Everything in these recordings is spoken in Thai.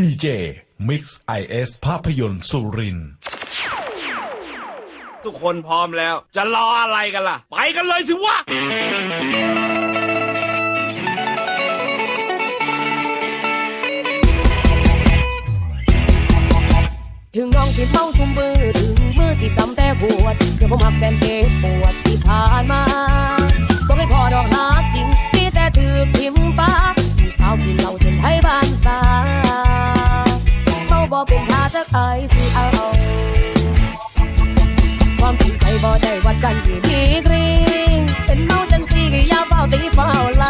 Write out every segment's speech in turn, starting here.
ดีเจมิกซ์ไอเอสภาพยนตร์สุรินทุกคนพร้อมแล้ว จะรออะไรกันล่ะ ไปกันเลยสิวะ ถึงน้องสิเมาทุ่มเบอร์ถึงมือสิตำแต่บวชเดี๋ผมหักแฟนเจ็บปวดที่ผ่านมาบอกให้พอดอกหาจริงที่แต่ถือทิมป้าสาวกินเหล้าจนไทยบ้านตา บ่เป็นหาจากไอซีเอาความจริงใจบ่ได้วัดกันที่ดีกรีเป็นเมาจังสีก็ยาเฝ้าตีเฝ้าไหล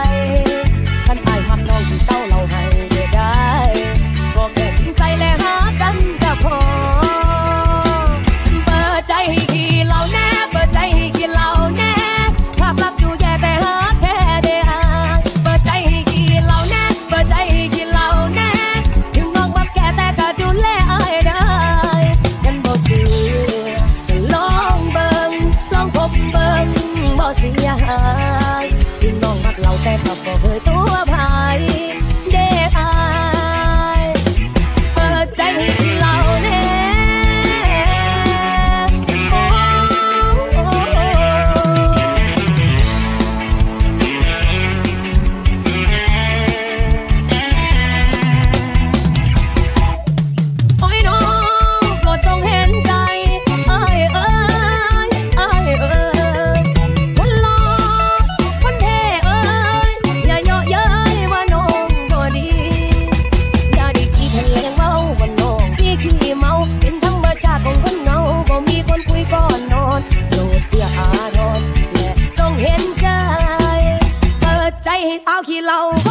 疲劳。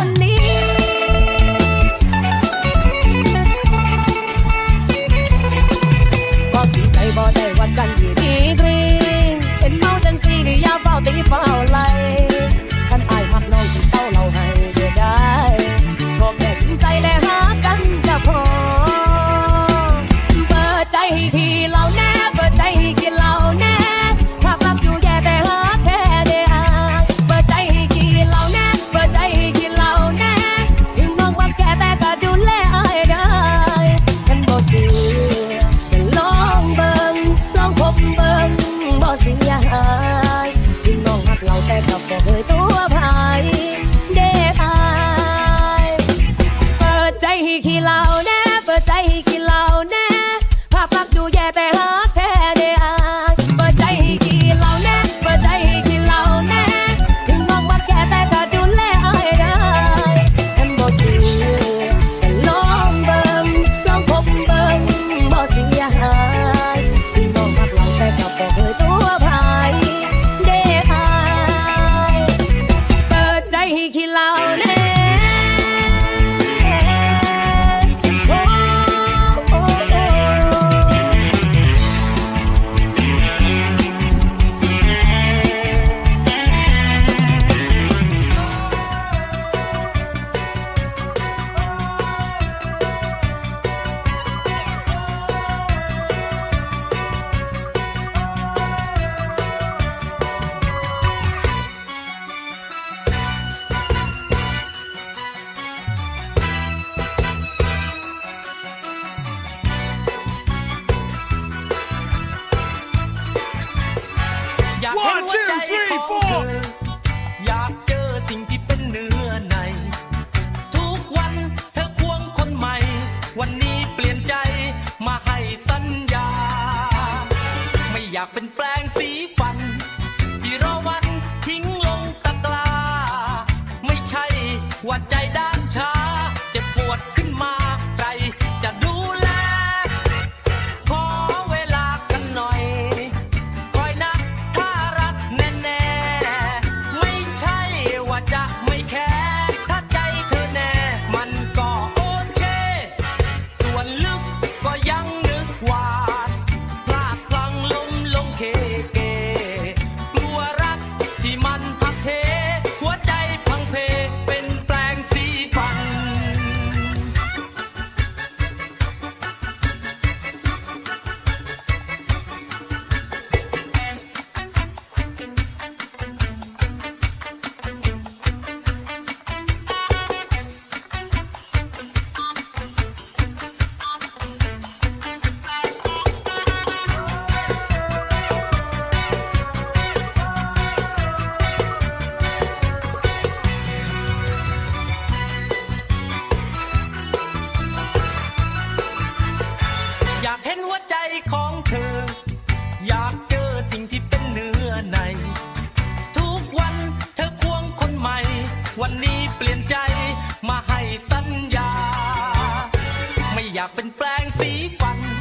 นแปลงสีฟัน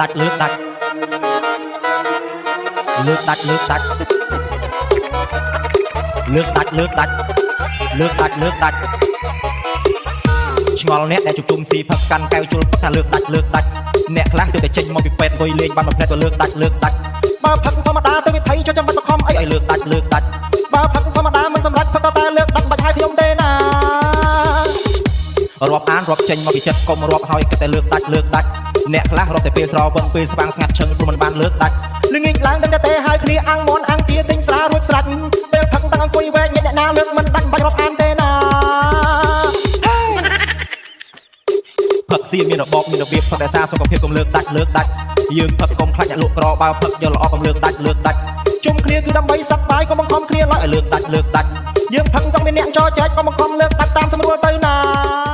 ដាច់លើដាច់លើដាច់លើដាច់លើដាច់លើដាច់លើដាច់លើដាច់ឆ្ងល់អ្នកដែលជជុំស៊ីផឹកកាន់កែវជុលថាលើដាច់លើដាច់អ្នកខ្លះទៅតែចេញមកពីពេទ្យលុយលេងបានមួយផ្លែទៅលើដាច់លើដាច់បើផឹកធម្មតាទៅវាថៃចូលចាំបាច់បខំអីឲ្យលើដាច់លើដាច់បើផឹកធម្មតាមិនសម្រេចផឹកតែលើដាច់បាច់ហើយខ្ញុំទេណា រាប់អានរាប់ចេញមកពីចិត្តកុំរាប់ហើយគិតតែលើកដាច់លើកដាច់អ្នកខ្លះរាប់តែពេលស្រវឹងពេលស្វាងស្ងាត់ឈឹងព្រោះមិនបានលើកដាច់ល្ងាចឡើងដឹងតែទេហើយគ្នាអាំងមន់អាំងទាទិញស្រារួចស្រេចពេលផឹកតាំងអង្គុយវែកញាក់អ្នកណាលើកមិនដាច់បាច់រាប់អានទេណាផឹកសៀនមានរបបមានរបៀបផឹកតែសារសុខភាពកុំលើកដាច់លើកដាច់យើងផឹកកុំខ្លាចអ្នកលក់ក្របើផឹកយកល្អកុំលើកដាច់លើកដាច់ជុំគ្នាគឺដើម្បីសប្បាយកុំបង្ខំគ្នាឡើយឲ្យលើកដាច់លើកដាច់យើងផឹកចង់មានអ្នកចោចែកកុំបង្ខំលើកដាច់តាមសម្រួលទៅណា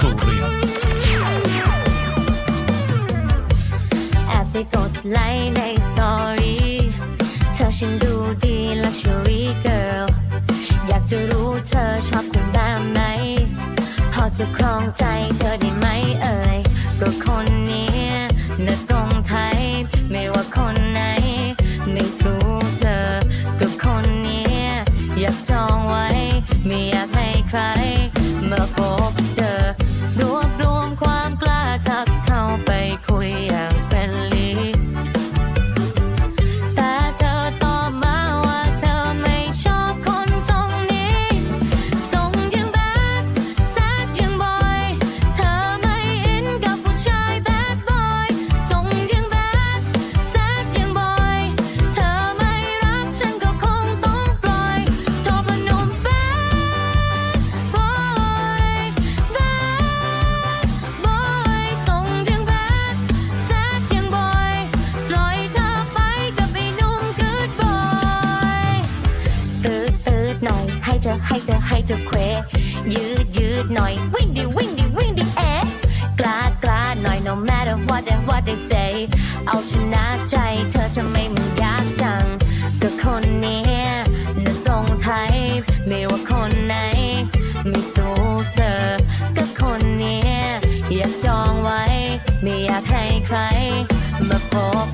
สุรินทร์แอบไปกดไลค์ในสตอรี่เธอฉันดูดี luxury girl อยากจะรู้เธอชอบคนแบบไหน พอจะครองใจเธอได้ไหมเอ่ยก็คนนี้น่ะตรงไทย ไม่ว่าคนไหน ไม่สู้เธอก็คนนี้ อยากจองไว้ ไม่อยากให้ใคร มาพบ เอาชนะใจเธอจะไม่มันยากจังก็คนนี้น่ะตรงไทยไม่ว่าคนไหน ไม่สู้เธอก็คนนี้อยากจองไว้ ไม่อยากให้ใคร มาพบ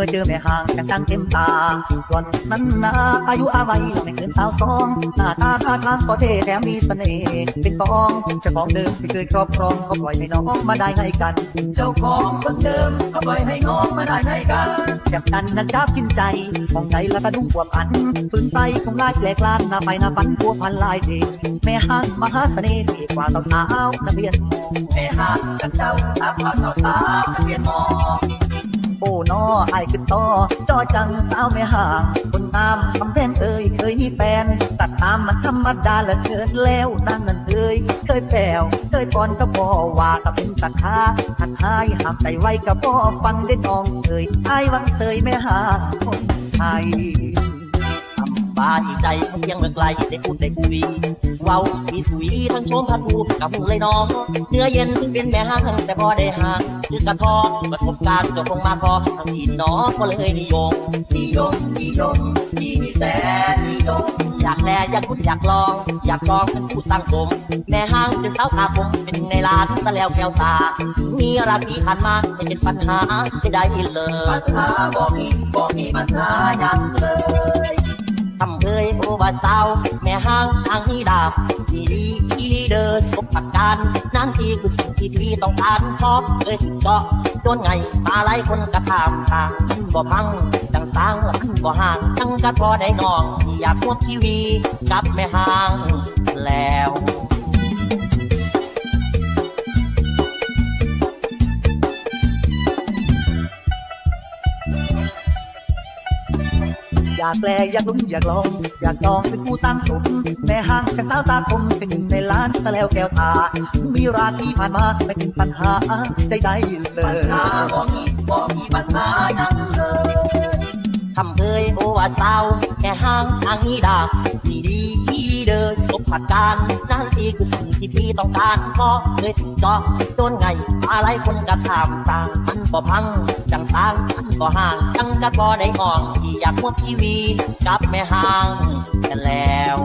มื่อเจอแม่ห่างจังจังเต็มตาวันนั้นนาอายุอาวัยไม่เกินสาวสองหน้าตาท่าทางก็เท่แถมมีเสน่ห์เป็นกองเจ้าของเดิมที่เคยครอบครองเขาปล่อยให้น้องมาได้ให้กัน เจ้าของคนเดิมเขาปล่อยให้น้องมาได้ให้กันแบบกันนั้นจับกินใจของใจแล้วก็ดุ้งบวมอันปืนไปของลายแหลกลานหน้าไปหน้าฟันพัวพันลายเทแม่ห้างมหาเสน่ห์ที่กว่าสาวสาวนักเรียนแม่ห้างกันเจ้าตามกว่าสาวสาวนักเรียนมอโปูนอไอายขึ้นต่อจอจังสาวไม่ห่างคนงามทำแพงเอ่ยเคยมีแฟนตัดตามมันธรรมดาเหลือเกินแล้วนั่นนั่นเอ่ยเคยแปลวเคยปอนก็บอว่าก็เป็นตัดขาหันหายหักใจไว้ก็บอฟังได้น้องเอ่ยไอ้วังเคยไม่ห่างคนไทย บายใจเพียงเมื่อไกลได้พูดได้คุยเว้าสีสุยทั้งชมพันผูกับหูเลยน้องเนื้อเย็นเป็นแม่ห้างแต่พอได้ห่างคือกระทอประสบการณ์จะคงมาพอทั้งที่น้องก็เลยนิยมนิยมนิยมมีแต่นิยมอยากแลอยากพูดอยากลอง อยากลองเป็นผู้สร้งสมแม่ห้างเป็นสาวตาผมเป็นในร้านซะแล้วแก้วตา มีราคีผ่านมาไม่เป็นปัญหาใดๆเลยปัญหาบ่มีบ่มีปัญหาหยังเลย เคยโอบาสาว แม่ห้างทางนี้ดาบดีดีที่เดอร์สบประการนั่นที่คือสิ่งที่พี่ต้องการพอบเอ้ยก็โดนไงมาไล่คนกระทำทางบ่พังจังสร้างละมันบ่ห่างทั้งกระพอได้นองที่อยากพวกทีวีกับแม่ห้างแล้ว อยากแลอยากลุ้นอยากลอง อยากลองเป็นผู้สร้างสมแม่ห้างแค่สาวตาคมเป็นหนึ่งในล้านตะแล้วแก้วตา มีราคีผ่านมาไม่เป็นปัญหาใดๆเลยปัญหาบ่มีบ่มีปัญหายัง ทำเคยโอวาสาวแค่ห้างทางนี้ดาดีดีที่เดินสบประการนั่นที่คือสิ่งที่พี่ต้องการพอเคยถึงจอโดนไง อะไรคนกระทำสร้างมันก็พัง จังสร้างมันก็ห่างจังกระบอได้อองที่อยากพวกทีวีกับแม่ห้างกันแล้ว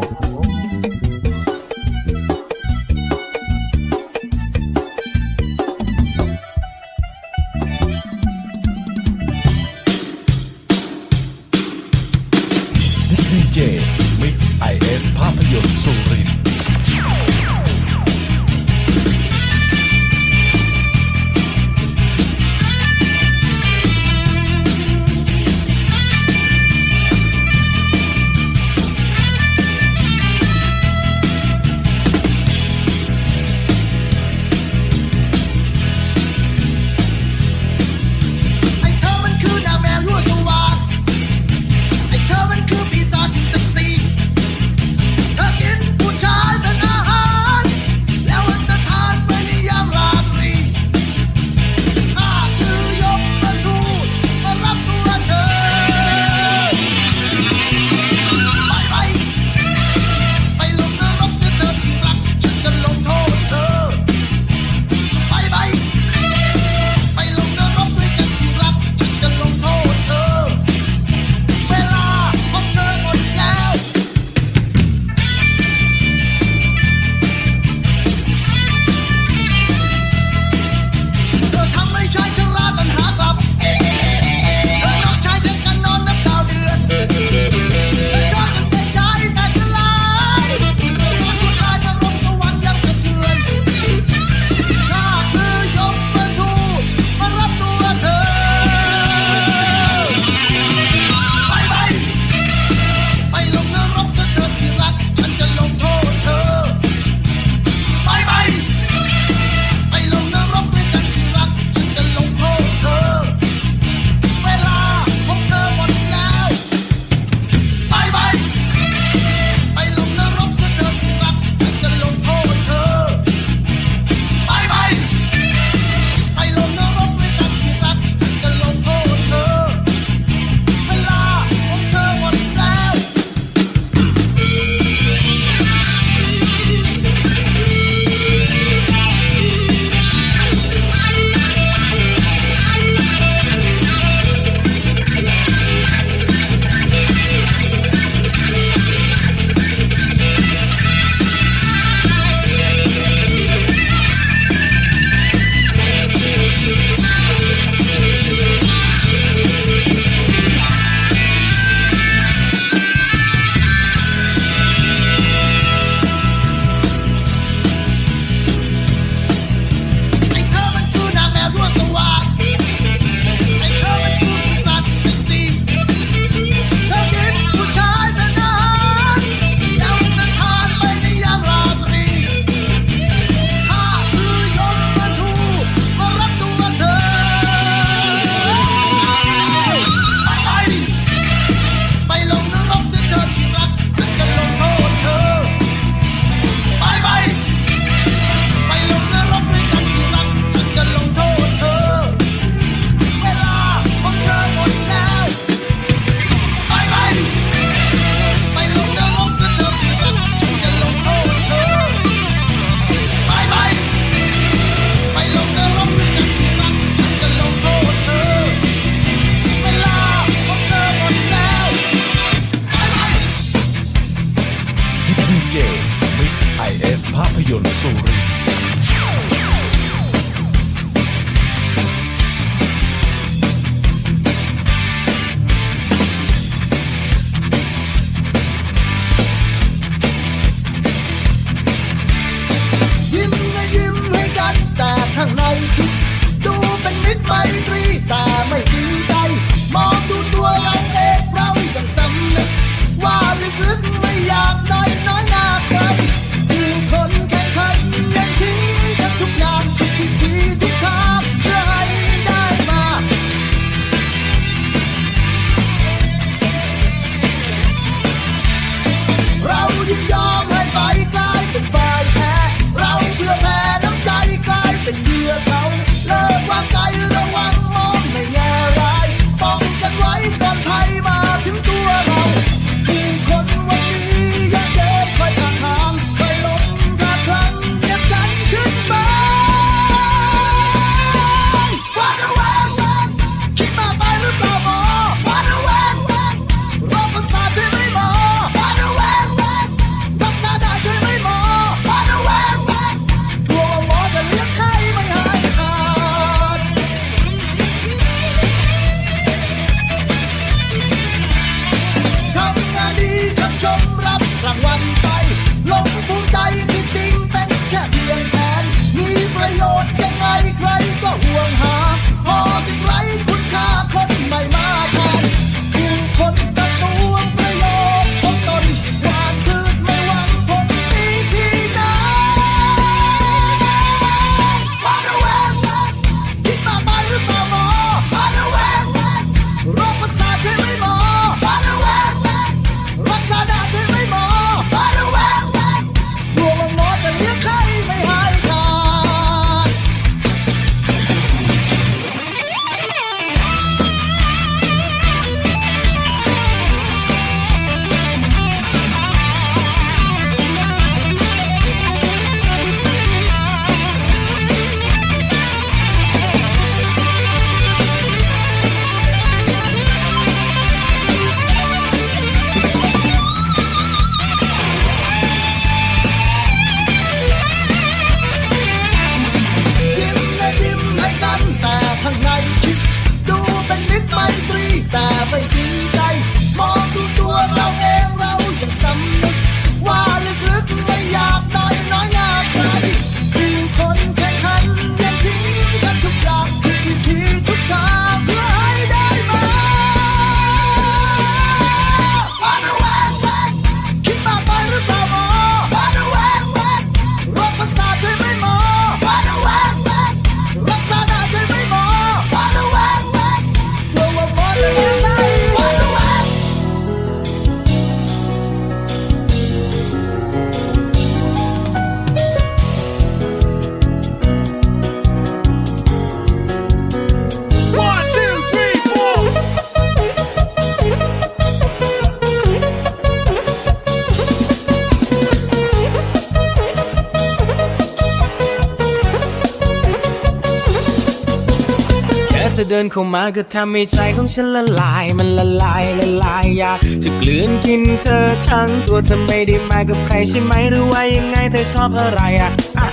ดินเข้ามาก็ทำให้ใจของฉันละลาย มันละลายละลายอยากจะกลืนกินเธอทั้งตัวเธอไม่ได้มากับใครใช่ไหมหรือว่ายังไงเธอชอบอะไรอะอะ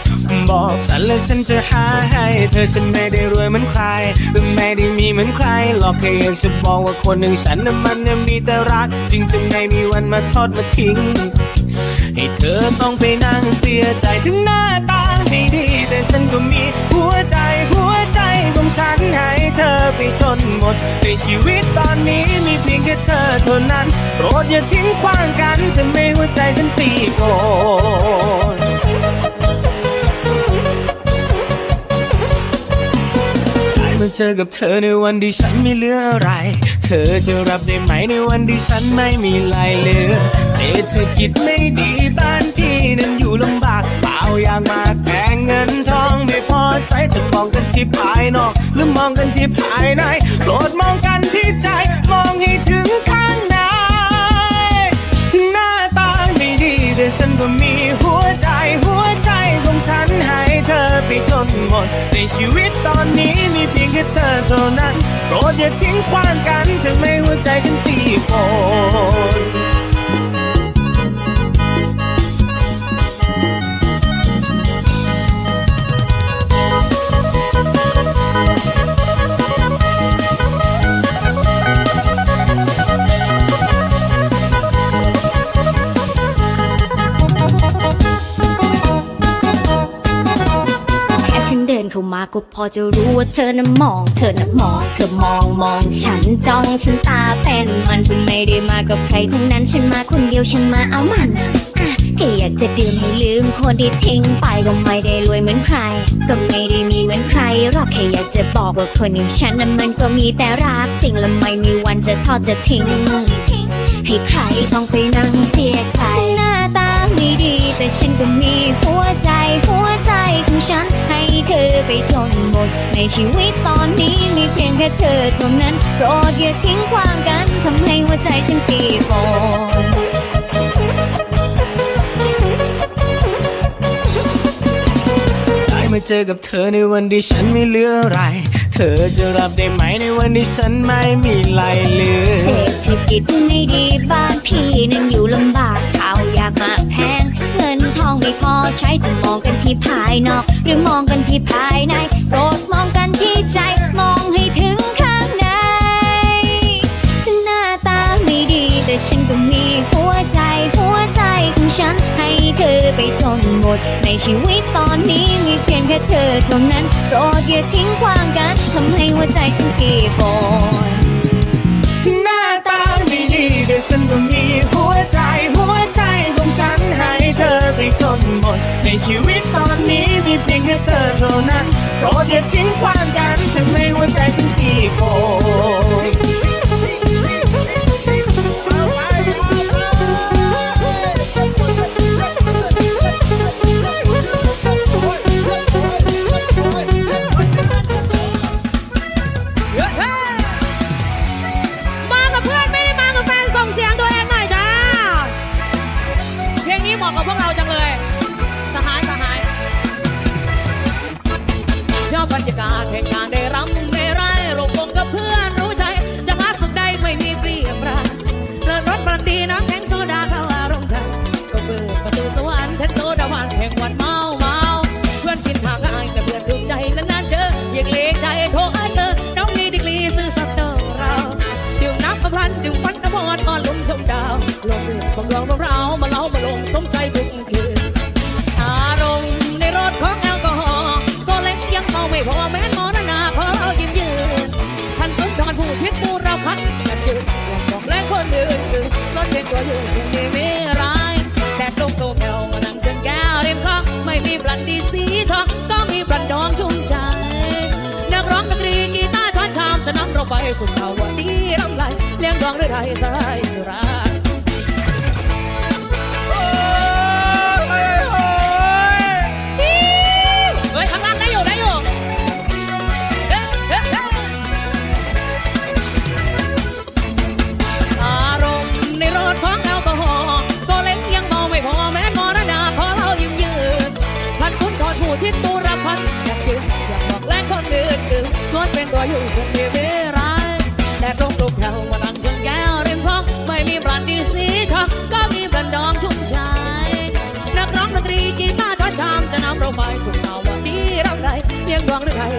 บอกฉันแล้วฉันจะหาให้ เธอฉันไม่ได้รวยเหมือนใครหรือไม่ได้มีเหมือนใครหรอกแค่อยากจะบอกว่าคนหนึ่งฉันนั้นมันยังมีแต่รัก จึงจะไม่มีวันมาทอดมาทิ้ง ให้เธอต้องไปนั่งเสียใจถึงหน้าตาไม่ดีแต่ฉันก็มีหัวใจหัวใจของฉันให้ อไปจนหมด ในชีวิตตอนนี้มีเพียงแค่เธอเท่านั้น โปรดอย่าทิ้งขว้างกันจะไม่หัวใจฉันตีโกนได้มาเจอกับเธอในวันที่ฉันไม่เหลืออะไร เธอจะรับได้ไหมในวันที่ฉันไม่มีอะไรเหลือเศรษฐกิจไม่ดีบ้านพี่นั้นอยู่ลำบากเปล่าอย่างมากแต่เงิน ใช้จะมองกันที่ภายนอกหรือมองกันที่ภายในโปรดมองกันที่ใจ มองให้ถึงข้างในถึงหน้าตาไม่ดีแต่ฉันก็มีหัวใจหัวใจของฉันให้เธอไปจนหมด ในชีวิตตอนนี้มีเพียงแค่เธอเท่านั้น โปรดอย่าทิ้งขว้างกันจะไม่หัวใจฉันตีโกน ก็พอจะรู้ว่าเธอน่ะมอง เธอน่ะมอง เธอมองมองฉันจ้องฉันตาเป็นมันฉันไม่ได้มากับใครทั้งนั้นฉันมาคนเดียวฉันมาเอามันอะแค่อยากจะดื่มให้ลืมคนที่ทิ้งไปก็ไม่ได้รวยเหมือนใคร ก็ไม่ได้มีเหมือนใครหรอกแค่อยากจะบอกว่าคนอย่างฉันน่ะมันก็มีแต่รักสิ่งและไม่มีวันจะทอดจะทิ้งให้ใครต้องไปนั่งเสียใจ แต่ฉันก็มีหัวใจหัวใจของฉัน ให้เธอไปจนหมด ในชีวิตตอนนี้มีเพียงแค่เธอเท่านั้นโปรดอย่าทิ้งความกันทำให้หัวใจฉันปีโปนได้มาเจอกับเธอในวันที่ฉันไม่เหลืออะไร เธอจะรับได้ไหมในวันที่ฉันไม่มีอะไรเหลือเศรษฐกิจไม่ดีบ้านพี่นั้นอยู่ลำบากข้าวยากมากแพง องไม่พอใช้จะมองกันที่ภายนอก หรือมองกันที่ภายในโปรดมองกันที่ใจ มองให้ถึงข้างในถึงหน้าตาไม่ดี แต่ฉันก็มีหัวใจ หัวใจของฉัน ให้เธอไปจนหมด ในชีวิตตอนนี้มีเพียงแค่เธอเท่านั้นโปรดอย่าทิ้งความกันทำให้หัวใจฉันปีโปนถึงหน้าตาไม่ดีแต่ฉันก็มีหัวใจ จนหมด ในชีวิตตอนนี้มีเพียงแค่เธอเท่านั้นโปรดอย่าทิ้งความกันถึงให้หัวใจฉันกี่โก พักกันยืนบอกและคนอื่นคือรถเป็นตัวยืนเสียงไม่มีร้ายแต่ตรงตัวแอลมานั่งจนแก้วริมคอไม่มีบลันดีสีทองก็มีบลันดองชุ่มใจนักร้องดนตรีกีตาร์ช้อนชามจะนำเราไปสู่ภาวะดีรำไรเลี้ยงดองด้วยไทยสายรัก ก็อยู่คงมีเวลาแต่ตรงตกแถวมานั่งชนแก้วเรียงพร้อไม่มีบรันดีสีทองก็มีบันดองชุ่มชายนักร้องดนตรีกีตาร์ช้อชามจะนำเราไปสู่ภาวะดีรัำไรเลี้ยงดวงหรือไทย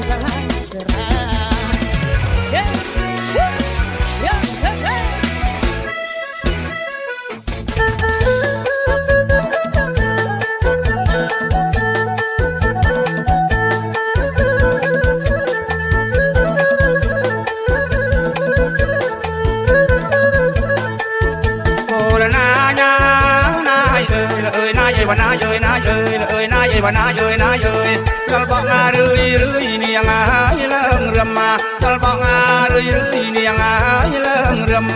ngà rươi rươi niang ai lâng rầm mà Chal bọc ngà rươi rươi niang ai lâng rầm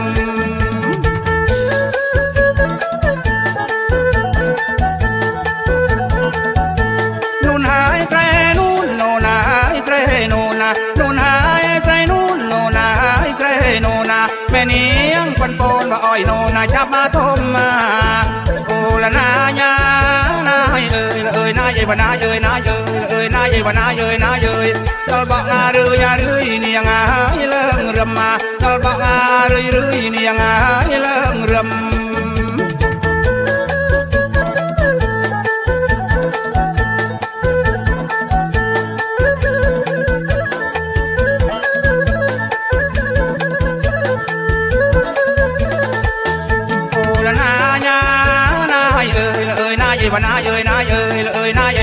นู่นหายไตรนู่นโนนหายไตรโนนานู่นหายไตรนู่นโนนหายไตรโนนาแม่เนียงปันโปนว่าอ้อยโนนาจับมาทมมา เยนายเอ้ยบนาเอ้ยนาเอ้ยเอ้ยนายเอ้ยบนาเอ้ยนาเอ้ยตลบอกงาเรือยาเรือยเนียงาเลิงรำมาตลบอกงาเรือยเรือยเนียงาเลิงรำโอ้ละนาญานายเอ้ยเอ้ยนายเอ้ยบ่นายเอ้ยนายเอ้ย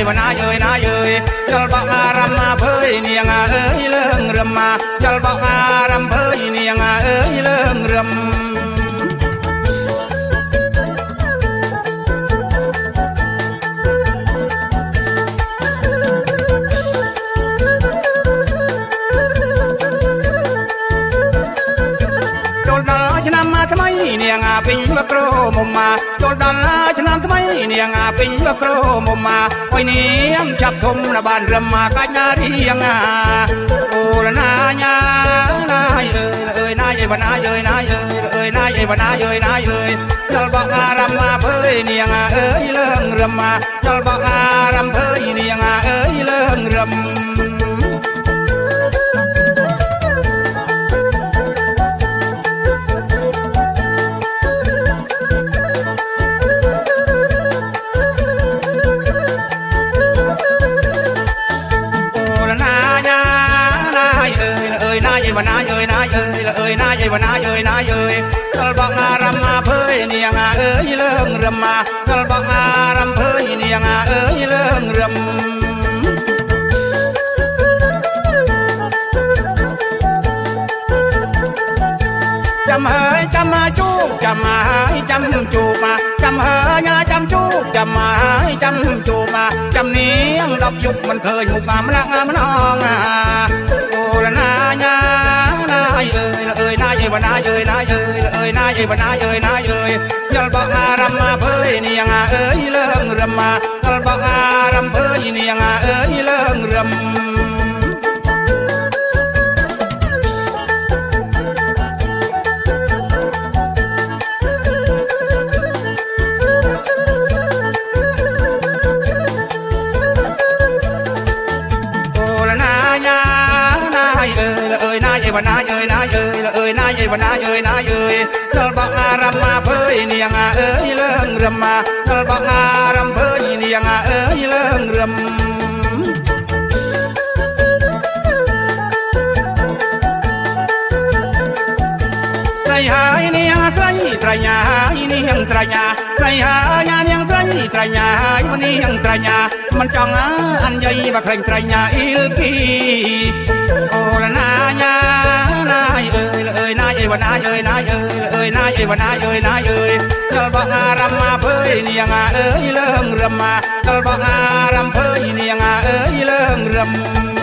វណាយើយណាយើយចលបកអារម្មណ៍ភើយនាងអើយលើងរឹមមកចលបកអារម្មណ៍ភើយនាងអើយលើងរឹមចូលដល់ឆ្នាំថ្មីនាងពេញមកក្រមុំមកចូលដល់ នាងអាពេញលក្រមុំអាអុយនាងចាប់ធំណាបានរំអាកាច់ណារៀងអាអូលណាញ៉ាណាយអើយអើយណាយបណ្ណាយអើយណាយអើយអើយណាយបណ្ណាយអើយណាយអើយដល់បកអារំអាភើយនាងអាអើយលឹងរំអាដល់បកអារំភើយនាងអាអើយលឹងរំ เอ้ยนาเอ้ยนาเอ้ยนายเอ้ยนาเอ้ยบ่นาเอ้ยนายเอ้ยตลบอกงารำมาเพยเนียงาเอ้ยเลิงรำมาตลบอกงารำเพยเนียงาเอ้ยเลิงรำจำเฮยจำมาจูบจำมาหายจำจูบมาจำเฮยาจำจูบจำมาหายจำจูบมาจำเนียงดอกยุกมันเคยหุกงามรักงามน้องอะโอ้ละนาญาายเอ้ยเอ้ยนายเอ้ยบ่นายเอ้ยนายเอ้ยเอ้ยนายเอ้ยบ่นายเอ้ยนายเอ้ยยลบอกอารำมาเพยเนียงเอ้ยเลิงรำมายลบอกอารำเพยเนียงเอ้ยเลิงรำ យណាយវណ្ណាយណាយដល់បងអារម្មណ៍ភើយនាងអើយលងរមដល់បងអារម្មណ៍ភើយនាងអើយលងរមត្រៃហើយនាងត្រៃត្រៃហើយនាងត្រៃត្រៃហើយនាងត្រៃត្រៃហើយនាងត្រៃ មិនចង់អញយីមកឃើញស្រីញ៉ាអ៊ីលពីអូលណាញ៉ាណាយអើយអើយណាយអើយវណាយអើយណាយអើយអើយណាយអើយវណាយអើយណាយអើយដល់បងអារម្មណ៍ភើយនាងអើយលឹងរំដល់បងអារម្មណ៍ភើយនាងអើយលឹងរំ